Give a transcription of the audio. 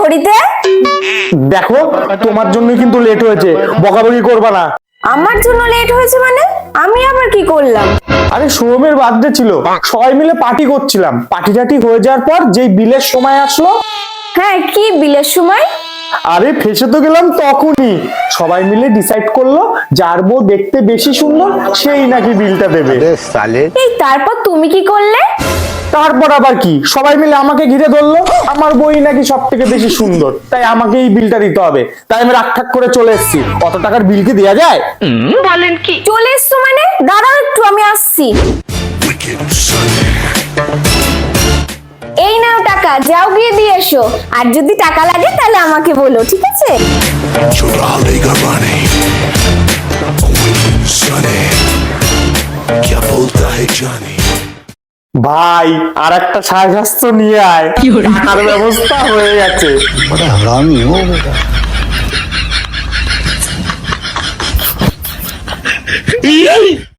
বাড়িতে দেখো তোমার জন্য কিন্তু লেট হয়েছে। বকাবকি করবা না। আমার জন্য লেট হয়েছে মানে? আমি আবার কি করলাম? আরে সোহমের বার্থডে ছিল। সবাই মিলে পার্টি করছিলাম। পার্টি টাটি হয়ে যাওয়ার পর যেই বিলের সময় আসলো হ্যাঁ কি বিলের সময়? আরে ফেসে তো গেলাম তখনই। সবাই মিলে ডিসাইড করল যার বউ দেখতে বেশি সুন্দর সেই নাকি বিলটা দেবে। এই তারপর তুমি কি করলে? তারপর আবার কি সবাই মিলে আমাকে ঘিরে ধরলো আমার বই নাকি সব থেকে বেশি সুন্দর তাই আমাকে এই বিলটা দিতে হবে তাই আমি রাগ ঠাক করে চলে এসেছি কত টাকার বিল কি দেওয়া যায় চলে এসছো মানে দাঁড়াও একটু আমি আসছি এই নাও টাকা যাও গিয়ে দিয়ে এসো আর যদি টাকা লাগে তাহলে আমাকে বলো ঠিক আছে चुरा लेगा रानी सने क्या बोलता है जानी ভাই আর একটা সাহায্য নিয়ে আয়। টাকার ব্যবস্থা হয়ে গেছে।